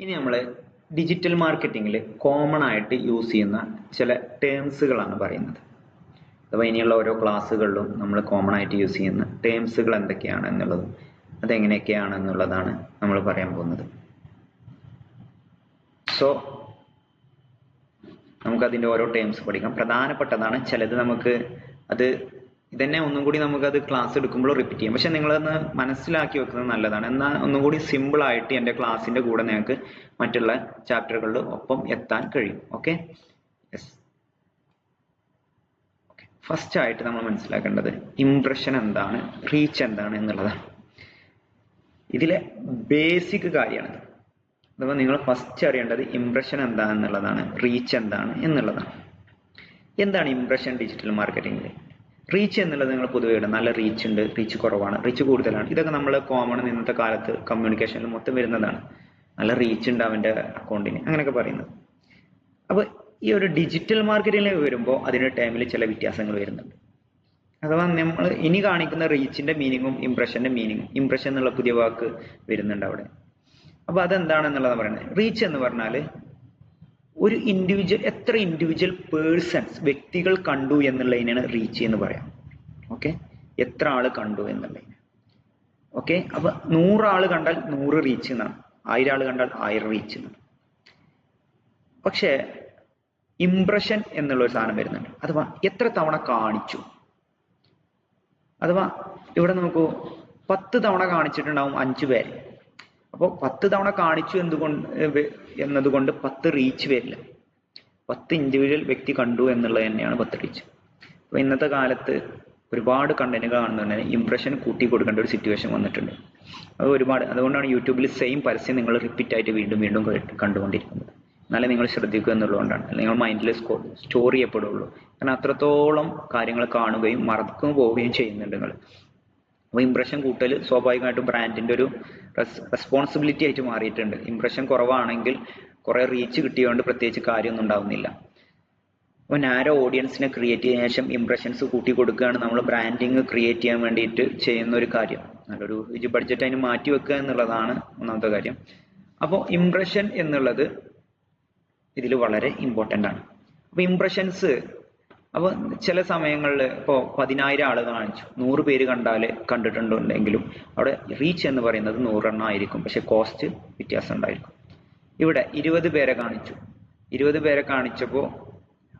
ഇനി നമ്മൾ ഡിജിറ്റൽ മാർക്കറ്റിംഗിൽ കോമൺ ആയിട്ട് യൂസ് ചെയ്യുന്ന ചില ടേംസുകളാണ് പറയുന്നത്. അപ്പോൾ ഇനിയുള്ള ഓരോ ക്ലാസ്സുകളിലും നമ്മൾ കോമൺ ആയിട്ട് യൂസ് ചെയ്യുന്ന ടേംസുകൾ എന്തൊക്കെയാണ് എന്നുള്ളതും അതെങ്ങനെയൊക്കെയാണ് എന്നുള്ളതാണ് നമ്മൾ പറയാൻ പോകുന്നത്. സോ നമുക്കതിന്റെ ഓരോ ടേംസ് പഠിക്കാം. പ്രധാനപ്പെട്ടതാണ് ചിലത് നമുക്ക് അത് ഇതന്നെ ഒന്നും കൂടി നമുക്ക് അത് ക്ലാസ് എടുക്കുമ്പോൾ റിപ്പീറ്റ് ചെയ്യാം. പക്ഷെ നിങ്ങളതൊന്ന് മനസ്സിലാക്കി വെക്കുന്നത് നല്ലതാണ്. എന്നാൽ ഒന്നും കൂടി സിമ്പിൾ ആയിട്ട് എന്റെ ക്ലാസ്സിന്റെ കൂടെ നിങ്ങൾക്ക് മറ്റുള്ള ചാപ്റ്ററുകളിൽ ഒപ്പം എത്താൻ കഴിയും. ഓക്കെ യെസ് ഫസ്റ്റ് ആയിട്ട് നമ്മൾ മനസ്സിലാക്കേണ്ടത് ഇംപ്രഷൻ എന്താണ് റീച്ച് എന്താണ് എന്നുള്ളതാണ്. ഇതിലെ ബേസിക് കാര്യമാണ് അഥവാ നിങ്ങൾ ഫസ്റ്റ് അറിയേണ്ടത് ഇംപ്രഷൻ എന്താണെന്നുള്ളതാണ് റീച്ച് എന്താണ് എന്നുള്ളതാണ്. എന്താണ് ഇംപ്രഷൻ ഡിജിറ്റൽ മാർക്കറ്റിംഗിൽ റീച്ച് എന്നുള്ളത് നിങ്ങൾ പൊതുവേ ഇടും. നല്ല റീച്ച് ഉണ്ട് റീച്ച് കുറവാണ് റീച്ച് കൂടുതലാണ്. ഇതൊക്കെ നമ്മൾ കോമൺ ഇന്നത്തെ കാലത്ത് കമ്മ്യൂണിക്കേഷനിൽ മൊത്തം വരുന്നതാണ്. നല്ല റീച്ച് ഉണ്ട് അവന്റെ അക്കൗണ്ടിന് അങ്ങനെയൊക്കെ പറയുന്നത്. അപ്പോൾ ഈ ഒരു ഡിജിറ്റൽ മാർക്കറ്റിംഗിലേക്ക് വരുമ്പോൾ അതിന്റെ ടൈമിൽ ചില വ്യത്യാസങ്ങൾ വരുന്നുണ്ട്. അഥവാ നമ്മൾ ഇനി കാണിക്കുന്ന റീച്ചിന്റെ മീനിങ്ങും ഇംപ്രഷന്റെ മീനിങ്ങും ഇംപ്രഷൻ എന്നുള്ള പുതിയ വാക്ക് വരുന്നുണ്ട് അവിടെ. അപ്പോൾ അതെന്താണെന്നുള്ളതാണ് പറയുന്നത്? റീച്ച് എന്ന് പറഞ്ഞാൽ ഒരു ഇൻഡിവിജ്വൽ എത്ര ഇൻഡിവിജ്വൽ പേഴ്സൺസ് വ്യക്തികൾ കണ്ടു എന്നുള്ളതിനാണ് റീച്ച് എന്ന് പറയാം. ഓക്കെ എത്ര ആൾ കണ്ടു എന്നുള്ളതിന്. ഓക്കെ അപ്പൊ നൂറാൾ കണ്ടാൽ നൂറ് റീച്ച് എന്നാണ്. ആയിരം ആൾ കണ്ടാൽ ആയിരം റീച്ച് എന്നാണ്. പക്ഷേ ഇംപ്രഷൻ എന്നുള്ള ഒരു സാധനം വരുന്നുണ്ട്. അഥവാ എത്ര തവണ കാണിച്ചു? അഥവാ ഇവിടെ നോക്കൂ പത്ത് തവണ കാണിച്ചിട്ടുണ്ടാവും അഞ്ചു പേര്. അപ്പോൾ പത്ത് തവണ കാണിച്ചു എന്തുകൊണ്ട് എന്നതുകൊണ്ട് പത്ത് റീച്ച് വരില്ല. പത്ത് ഇൻഡിവിജ്വൽ വ്യക്തി കണ്ടു എന്നുള്ളത് തന്നെയാണ് പത്ത് റീച്ച് അപ്പോൾ ഇന്നത്തെ കാലത്ത് ഒരുപാട് കണ്ടന്റുകൾ കാണുന്നതിന് ഇംപ്രഷൻ കൂട്ടി കൊടുക്കേണ്ട ഒരു സിറ്റുവേഷൻ വന്നിട്ടുണ്ട്. അത് ഒരുപാട് അതുകൊണ്ടാണ് യൂട്യൂബിൽ സെയിം പരസ്യം നിങ്ങൾ റിപ്പീറ്റ് ആയിട്ട് വീണ്ടും വീണ്ടും കണ്ടുകൊണ്ടിരിക്കുന്നത്. എന്നാലേ നിങ്ങൾ ശ്രദ്ധിക്കുക എന്നുള്ളതുകൊണ്ടാണ്. നിങ്ങൾ മൈൻഡിൽ സ്റ്റോർ ചെയ്യപ്പെടുള്ളൂ. കാരണം അത്രത്തോളം കാര്യങ്ങൾ കാണുകയും മറന്നു പോവുകയും ചെയ്യുന്നുണ്ട് നിങ്ങൾ. അപ്പോൾ ഇംപ്രഷൻ കൂട്ടൽ സ്വാഭാവികമായിട്ടും ബ്രാൻഡിന്റെ ഒരു റെസ്പോൺസിബിലിറ്റി ആയിട്ട് മാറിയിട്ടുണ്ട്. ഇംപ്രഷൻ കുറവാണെങ്കിൽ കുറെ റീച്ച് കിട്ടിയതുകൊണ്ട് പ്രത്യേകിച്ച് കാര്യമൊന്നും ഉണ്ടാവുന്നില്ല. അപ്പോൾ നാരോ ഓഡിയൻസിനെ ക്രിയേറ്റ് ചെയ്തതിനു ശേഷം ഇംപ്രഷൻസ് കൂട്ടി കൊടുക്കുകയാണ് നമ്മൾ ബ്രാൻഡിങ് ക്രിയേറ്റ് ചെയ്യാൻ വേണ്ടിയിട്ട് ചെയ്യുന്ന ഒരു കാര്യം. നല്ലൊരു ഇത് ബഡ്ജറ്റ് അതിന് മാറ്റി വെക്കുക എന്നുള്ളതാണ് ഒന്നാമത്തെ കാര്യം. അപ്പോൾ ഇംപ്രഷൻ എന്നുള്ളത് ഇതിൽ വളരെ ഇമ്പോർട്ടന്റ് ആണ്. അപ്പോൾ ഇംപ്രഷൻസ് അപ്പോൾ ചില സമയങ്ങളിൽ ഇപ്പോൾ പതിനായിരം ആൾ കാണിച്ചു. നൂറ് പേര് കണ്ടാൽ കണ്ടിട്ടുണ്ടെങ്കിലും അവിടെ റീച്ച് എന്ന് പറയുന്നത് നൂറെണ്ണം ആയിരിക്കും. പക്ഷെ കോസ്റ്റ് വ്യത്യാസം ഉണ്ടായിരിക്കും. ഇവിടെ ഇരുപത് പേരെ കാണിച്ചു. ഇരുപത് പേരെ കാണിച്ചപ്പോൾ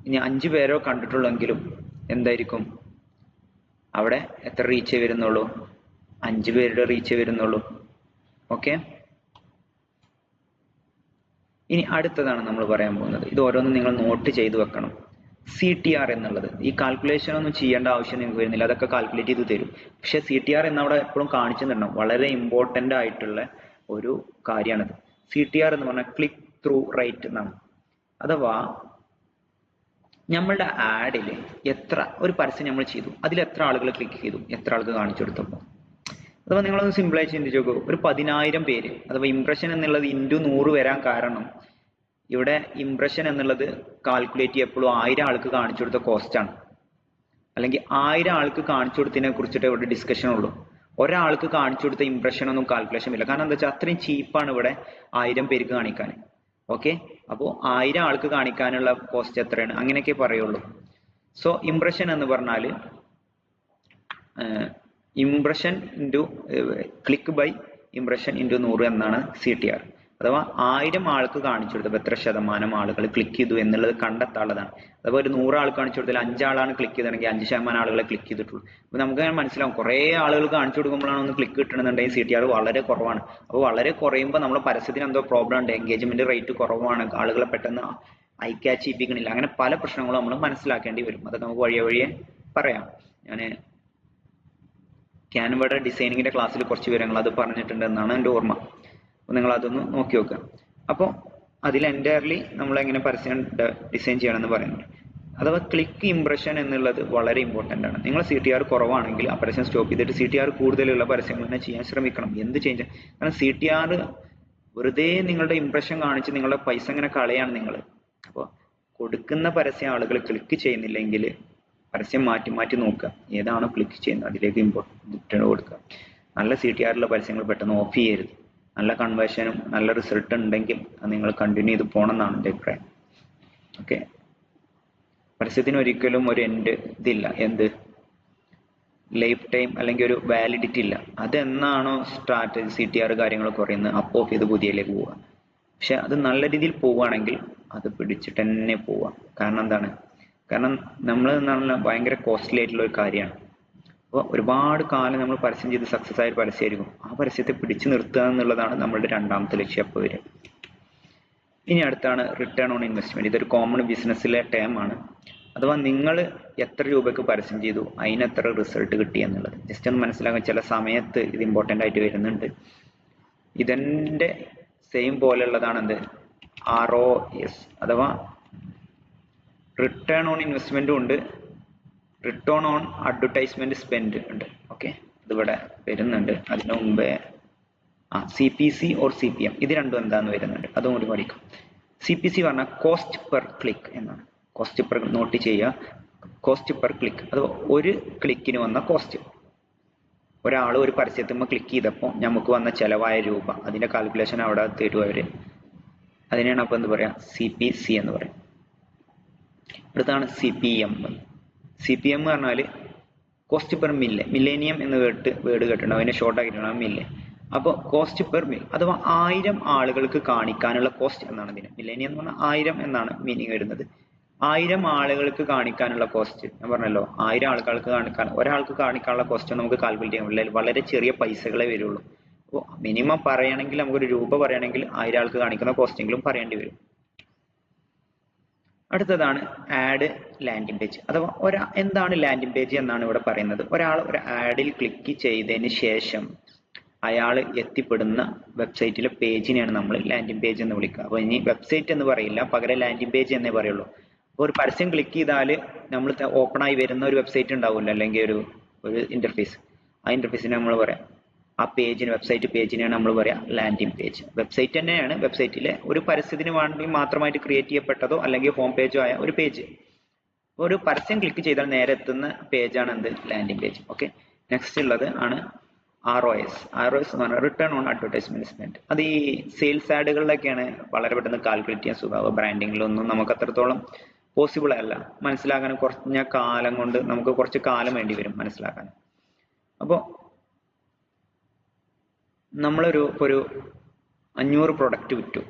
ഇനി അഞ്ച് പേരോ കണ്ടിട്ടുള്ളെങ്കിലും എന്തായിരിക്കും? അവിടെ എത്ര റീച്ച് വരുന്നുള്ളൂ? അഞ്ച് പേരുടെ റീച്ച് വരുന്നുള്ളൂ. ഓക്കെ ഇനി അടുത്തതാണ് നമ്മൾ പറയാൻ പോകുന്നത്. ഇത് ഓരോന്നും നിങ്ങൾ നോട്ട് ചെയ്തു വെക്കണം. സി ടി ആർ എന്നുള്ളത്. ഈ കാൽക്കുലേഷൻ ഒന്നും ചെയ്യേണ്ട ആവശ്യം നിങ്ങൾക്ക് വരുന്നില്ല. അതൊക്കെ കാൽക്കുലേറ്റ് ചെയ്ത് തരും. പക്ഷെ സി ടി ആർ എന്നവിടെ എപ്പോഴും കാണിച്ചു തരണം. വളരെ ഇമ്പോർട്ടന്റ് ആയിട്ടുള്ള ഒരു കാര്യമാണിത്. സി ടി ആർ എന്ന് പറഞ്ഞാൽ ക്ലിക്ക് ത്രൂ റേറ്റ് എന്നാണ്. അഥവാ നമ്മളുടെ ആഡിൽ എത്ര ഒരു പരസ്യം നമ്മൾ ചെയ്തു. അതിൽ എത്ര ആളുകൾ ക്ലിക്ക് ചെയ്തു. എത്ര ആൾക്ക് കാണിച്ചു കൊടുത്തപ്പോൾ. അഥവാ നിങ്ങളൊന്ന് സിമ്പിളായി ചിന്തിച്ചു നോക്കൂ. ഒരു പതിനായിരം പേര് അഥവാ ഇംപ്രഷൻ എന്നുള്ളത് ഇന്റു നൂറ് വരാൻ കാരണം ഇവിടെ ഇംപ്രഷൻ എന്നുള്ളത് കാൽക്കുലേറ്റ് ചെയ്യപ്പോഴും ആയിരം ആൾക്ക് കാണിച്ചു കൊടുത്ത കോസ്റ്റ് ആണ്. അല്ലെങ്കിൽ ആയിരം ആൾക്ക് കാണിച്ചു കൊടുത്തതിനെ കുറിച്ചിട്ട് ഇവിടെ ഡിസ്കഷൻ ഉള്ളൂ. ഒരാൾക്ക് കാണിച്ചു കൊടുത്ത ഇംപ്രഷൻ ഒന്നും കാൽക്കുലേഷൻ ഇല്ല. കാരണം എന്താ വെച്ചാൽ അത്രയും ചീപ്പാണ് ഇവിടെ ആയിരം പേർക്ക് കാണിക്കാൻ. ഓക്കെ അപ്പോൾ ആയിരം ആൾക്ക് കാണിക്കാനുള്ള കോസ്റ്റ് എത്രയാണ്? അങ്ങനെയൊക്കെ പറയുള്ളൂ. സോ ഇംപ്രഷൻ എന്ന് പറഞ്ഞാൽ impression into click by impression into നൂറ് എന്നാണ് സി ടി ആർ അഥവാ ആയിരം ആൾക്ക് കാണിച്ചു കൊടുത്തപ്പോൾ എത്ര ശതമാനം ആളുകൾ ക്ലിക്ക് ചെയ്തു എന്നുള്ളത് കണ്ടെത്താനുള്ളതാണ്. അഥവാ ഒരു നൂറ് ആൾ കാണിച്ചു കൊടുത്താൽ അഞ്ചാളാണ് ക്ലിക്ക് ചെയ്തിട്ടുണ്ടെങ്കിൽ അഞ്ച് ശതമാനം ആളുകളെ ക്ലിക്ക് ചെയ്തിട്ടുള്ളൂ. അപ്പോൾ നമുക്ക് മനസ്സിലാവും. കുറേ ആളുകൾ കാണിച്ചു കൊടുക്കുമ്പോഴാണ് ഒന്ന് ക്ലിക്ക് കിട്ടണമെന്നുണ്ടെങ്കിൽ സി ടി ആർ വളരെ കുറവാണ്. അപ്പോൾ വളരെ കുറയുമ്പോൾ നമ്മുടെ പരസ്യത്തിന് എന്തോ പ്രോബ്ലം ഉണ്ട്. എൻഗേജ്മെന്റ് റേറ്റ് കുറവാണ്. ആളുകളെ പെട്ടെന്ന് ഐ ക്യാച്ച് ചെയ്യിപ്പിക്കണില്ല. അങ്ങനെ പല പ്രശ്നങ്ങളും നമ്മൾ മനസ്സിലാക്കേണ്ടി വരും. അതൊക്കെ നമുക്ക് വഴിയെ വഴിയെ പറയാം. ഞാൻ ക്യാൻവയുടെ ഡിസൈനിങ്ങിന്റെ ക്ലാസ്സിൽ കുറച്ച് വിവരങ്ങൾ അത് പറഞ്ഞിട്ടുണ്ട് എന്നാണ് എന്റെ ഓർമ്മ. നിങ്ങൾ അതൊന്ന് നോക്കി നോക്കുക അപ്പോൾ അതിൽ എന്റയർലി നമ്മൾ എങ്ങനെ പരസ്യം ഡിസൈൻ ചെയ്യണമെന്ന് പറയുന്നുണ്ട്. അഥവാ ക്ലിക്ക് ഇംപ്രഷൻ എന്നുള്ളത് വളരെ ഇമ്പോർട്ടന്റ് ആണ്. നിങ്ങൾ സി ടി ആർ കുറവാണെങ്കിൽ ആ പരസ്യം സ്റ്റോപ്പ് ചെയ്തിട്ട് സി ടി ആർ കൂടുതലുള്ള പരസ്യങ്ങൾ തന്നെ ചെയ്യാൻ ശ്രമിക്കണം. എന്ത് ചേഞ്ച് കാരണം സി ടി ആർ വെറുതെ നിങ്ങളുടെ ഇംപ്രഷൻ കാണിച്ച് നിങ്ങളുടെ പൈസ ഇങ്ങനെ കളയാണ് നിങ്ങൾ അപ്പോൾ കൊടുക്കുന്ന പരസ്യം ആളുകൾ ക്ലിക്ക് ചെയ്യുന്നില്ലെങ്കിൽ പരസ്യം മാറ്റി മാറ്റി നോക്കുക. ഏതാണോ ക്ലിക്ക് ചെയ്യുന്നത്. അതിലേക്ക് ഇമ്പോർട്ടന്റ് കൊടുക്കുക. നല്ല സി ടി ആറിലുള്ള പരസ്യങ്ങൾ പെട്ടെന്ന് ഓഫ് ചെയ്യരുത്. നല്ല കൺവേർഷനും നല്ല റിസൾട്ട് ഉണ്ടെങ്കിൽ അത് നിങ്ങൾ കണ്ടിന്യൂ ചെയ്ത് പോകണം എന്നാണ് എന്റെ അഭിപ്രായം. ഓക്കെ പരസ്യത്തിന് ഒരിക്കലും ഒരു എൻഡ് ഇതില്ല. എന്ത്? ലൈഫ് ടൈം അല്ലെങ്കിൽ ഒരു വാലിഡിറ്റി ഇല്ല. അതെന്നാണോ സ്ട്രാറ്റജി സി ടി ആർ കാര്യങ്ങൾ കുറയുന്നത് അപ്പോൾ ചെയ്ത് പുതിയതിലേക്ക് പോവുക. പക്ഷെ അത് നല്ല രീതിയിൽ പോവുകയാണെങ്കിൽ അത് പിടിച്ചിട്ട് തന്നെ പോവുക. കാരണം എന്താണ്? കാരണം നമ്മൾ പറഞ്ഞാൽ ഭയങ്കര കോസ്റ്റ്ലി ആയിട്ടുള്ള ഒരു കാര്യമാണ്. അപ്പോൾ ഒരുപാട് കാലം നമ്മൾ പരസ്യം ചെയ്ത് സക്സസ് ആയ ഒരു പരസ്യമായിരിക്കും. ആ പരസ്യത്തെ പിടിച്ചു നിർത്തുക എന്നുള്ളതാണ് നമ്മളുടെ രണ്ടാമത്തെ ലക്ഷ്യം. അപ്പോൾ വരിക. ഇനി അടുത്താണ് റിട്ടേൺ ഓൺ ഇൻവെസ്റ്റ്മെന്റ് ഇതൊരു കോമൺ ബിസിനസ്സിലെ ടേം ആണ്. അഥവാ നിങ്ങൾ എത്ര രൂപയ്ക്ക് പരസ്യം ചെയ്തു അതിന് എത്ര റിസൾട്ട് കിട്ടി എന്നുള്ളത്. ജസ്റ്റ് ഒന്ന് മനസ്സിലാക്കാൻ ചില സമയത്ത് ഇത് ഇമ്പോർട്ടന്റ് ആയിട്ട് വരുന്നുണ്ട്. ഇതിന്റെ സെയിം പോലെയുള്ളതാണ് എന്ത്? ആർ ഒ എസ് അഥവാ റിട്ടേൺ ഓൺ ഇൻവെസ്റ്റ്മെന്റും ഉണ്ട്. റിട്ടേൺ ഓൺ അഡ്വർടൈസ്മെന്റ് സ്പെൻഡ് ഉണ്ട്. ഓക്കെ ഇതിവിടെ വരുന്നുണ്ട്. അതിനു മുമ്പേ ആ C P C or C P M ഇത് രണ്ടും എന്താന്ന് വരുന്നുണ്ട്? അതും കൂടി പഠിക്കും. സി പി സി പറഞ്ഞാൽ കോസ്റ്റ് പെർ ക്ലിക്ക് എന്നാണ്. കോസ്റ്റ് പെർ നോട്ട് ചെയ്യുക. കോസ്റ്റ് പെർ ക്ലിക്ക് അത് ഒരു ക്ലിക്കിന് വന്ന കോസ്റ്റ് ഒരാൾ ഒരു പരസ്യത്തുമ്പോൾ ക്ലിക്ക് ചെയ്തപ്പോൾ നമുക്ക് വന്ന ചിലവായ രൂപ. അതിന്റെ കാൽക്കുലേഷൻ അവിടെ തരും അവർ. അതിനെയാണ് അപ്പൊ എന്ത് പറയാ? സി പി സി എന്ന് പറയും. അടുത്താണ് C P M C P M പറഞ്ഞാൽ കോസ്റ്റ് പെർ മില്ല് മില്ലേനിയം എന്ന് കേട്ട് വേർഡ് കേട്ടിട്ടുണ്ട്. അതിനെ ഷോർട്ട് ആക്കിയിട്ടാണ് മില്ല് അപ്പോൾ കോസ്റ്റ് പെർ മിൽ അഥവാ ആയിരം ആളുകൾക്ക് കാണിക്കാനുള്ള കോസ്റ്റ് എന്നാണ് ഇതിന്. മില്ലേനിയം എന്ന് പറഞ്ഞാൽ ആയിരം എന്നാണ് മീനിങ് വരുന്നത്. ആയിരം ആളുകൾക്ക് കാണിക്കാനുള്ള കോസ്റ്റ് ഞാൻ പറഞ്ഞല്ലോ ആയിരം ആളുകൾക്ക് കാണിക്കാൻ ഒരാൾക്ക് കാണിക്കാനുള്ള കോസ്റ്റ് നമുക്ക് കാൽക്കുലേറ്റ് ചെയ്യാൻ പറ്റില്ല. വളരെ ചെറിയ പൈസകളെ വരുള്ളൂ. അപ്പോൾ മിനിമം പറയുകയാണെങ്കിൽ നമുക്കൊരു രൂപ പറയുകയാണെങ്കിൽ ആയിരം ആൾക്ക് കാണിക്കുന്ന കോസ്റ്റെങ്കിലും പറയേണ്ടി വരും. അടുത്തതാണ് ആഡ് ലാൻഡിംഗ് പേജ് അഥവാ ഒരാ എന്താണ് ലാൻഡിംഗ് പേജ് എന്നാണ് ഇവിടെ പറയുന്നത്. ഒരാൾ ഒരു ആഡിൽ ക്ലിക്ക് ചെയ്തതിന് ശേഷം അയാൾ എത്തിപ്പെടുന്ന വെബ്സൈറ്റിലെ പേജിനെയാണ് നമ്മൾ ലാൻഡിംഗ് പേജ് എന്ന് വിളിക്കുക. അപ്പോൾ ഇനി വെബ്സൈറ്റ് എന്ന് പറയില്ല പകരം ലാൻഡിംഗ് പേജ് എന്നേ പറയുള്ളൂ. അപ്പോൾ ഒരു പരസ്യം ക്ലിക്ക് ചെയ്താൽ നമ്മൾ ഓപ്പൺ ആയി വരുന്ന ഒരു വെബ്സൈറ്റ് ഉണ്ടാവില്ല അല്ലെങ്കിൽ ഒരു ഒരു ഇന്റർഫേസ് ആ ഇന്റർഫേസിനെ നമ്മൾ പറയാം. ആ പേജിന് വെബ്സൈറ്റ് പേജിനെയാണ് നമ്മൾ പറയാ ലാൻഡിംഗ് പേജ് വെബ്സൈറ്റ് തന്നെയാണ്. വെബ്സൈറ്റിലെ ഒരു പരസ്യത്തിന് വേണ്ടി മാത്രമായിട്ട് ക്രിയേറ്റ് ചെയ്യപ്പെട്ടതോ അല്ലെങ്കിൽ ഹോം പേജോ ആയ ഒരു പേജ് ഒരു പരസ്യം ക്ലിക്ക് ചെയ്താൽ നേരെ എത്തുന്ന പേജാണ് എന്ത്? ലാൻഡിംഗ് പേജ് ഓക്കെ നെക്സ്റ്റ് ഉള്ളത് ആണ് R O S R O S എന്ന് പറഞ്ഞാൽ റിട്ടേൺ ഓൺ അഡ്വർടൈസ്മെന്റ് അത് ഈ സെയിൽസ് ആഡുകളിലൊക്കെയാണ് വളരെ പെട്ടെന്ന് കാൽക്കുലേറ്റ് ചെയ്യാൻ സുഖമാവുക. ബ്രാൻഡിങ്ങിലൊന്നും നമുക്ക് അത്രത്തോളം പോസിബിൾ അല്ല. മനസ്സിലാക്കാൻ കുറഞ്ഞ കാലം കൊണ്ട് നമുക്ക് കുറച്ച് കാലം വേണ്ടി വരും മനസ്സിലാക്കാൻ. അപ്പോൾ നമ്മളൊരു ഒരു അഞ്ഞൂറ് പ്രൊഡക്റ്റ് വിറ്റു.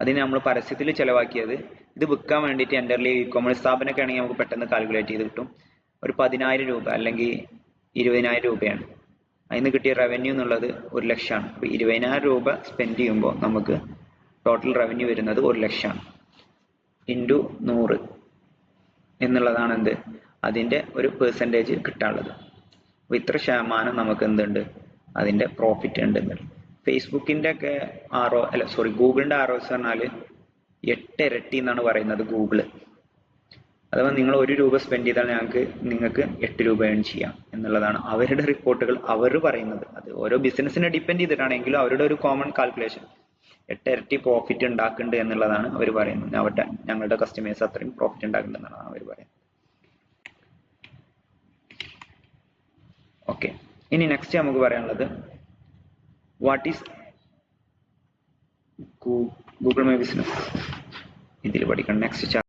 അതിന് നമ്മൾ പരസ്യത്തിൽ ചിലവാക്കിയത്. ഇത് വിൽക്കാൻ വേണ്ടിയിട്ട് എന്റെ ഇ കോമേഴ്സ് സ്ഥാപനമൊക്കെ ആണെങ്കിൽ നമുക്ക് പെട്ടെന്ന് കാൽക്കുലേറ്റ് ചെയ്ത് കിട്ടും. ഒരു പതിനായിരം രൂപ അല്ലെങ്കിൽ ഇരുപതിനായിരം രൂപയാണ്. അതിന് കിട്ടിയ റവന്യൂ എന്നുള്ളത് ഒരു ലക്ഷമാണ്. അപ്പോൾ ഇരുപതിനായിരം രൂപ സ്പെൻഡ് ചെയ്യുമ്പോൾ നമുക്ക് ടോട്ടൽ റവന്യൂ വരുന്നത് ഒരു ലക്ഷമാണ്. ഇന്റു നൂറ് എന്നുള്ളതാണ് എന്ത്? അതിന്റെ ഒരു പെർസെന്റേജ് കിട്ടാനുള്ളത്. അപ്പോൾ ഇത്ര ശതമാനം നമുക്ക് എന്തുണ്ട്? അതിന്റെ പ്രോഫിറ്റ് ഉണ്ട് ഫേസ്ബുക്കിന്റെ ഒക്കെ ആർ ഒ അല്ല സോറി ഗൂഗിളിന്റെ ആർ ഒസ് പറഞ്ഞാൽ എട്ട് ഇരട്ടി എന്നാണ് പറയുന്നത് ഗൂഗിൾ. അഥവാ നിങ്ങൾ ഒരു രൂപ സ്പെൻഡ് ചെയ്താൽ ഞങ്ങൾക്ക് നിങ്ങൾക്ക് എട്ട് രൂപ ഏൺ ചെയ്യാം എന്നുള്ളതാണ് അവരുടെ റിപ്പോർട്ടുകൾ അവർ പറയുന്നത്. അത് ഓരോ ബിസിനസ്സിനെ ഡിപ്പെൻഡ് ചെയ്തിട്ടാണെങ്കിലും അവരുടെ ഒരു കോമൺ കാൽക്കുലേഷൻ എട്ട് ഇരട്ടി പ്രോഫിറ്റ് ഉണ്ടാക്കുന്നുണ്ട് എന്നുള്ളതാണ് അവർ പറയുന്നത്. അവരുടെ ഞങ്ങളുടെ കസ്റ്റമേഴ്സ് അത്രയും പ്രോഫിറ്റ് ഉണ്ടാക്കുന്നുണ്ടെന്നാണ് അവർ പറയുന്നത്. ഓക്കെ ഇനി നെക്സ്റ്റ് നമുക്ക് പറയാനുള്ളത് what is Google my business ഇതിൽ പഠിക്കണം. നെക്സ്റ്റ്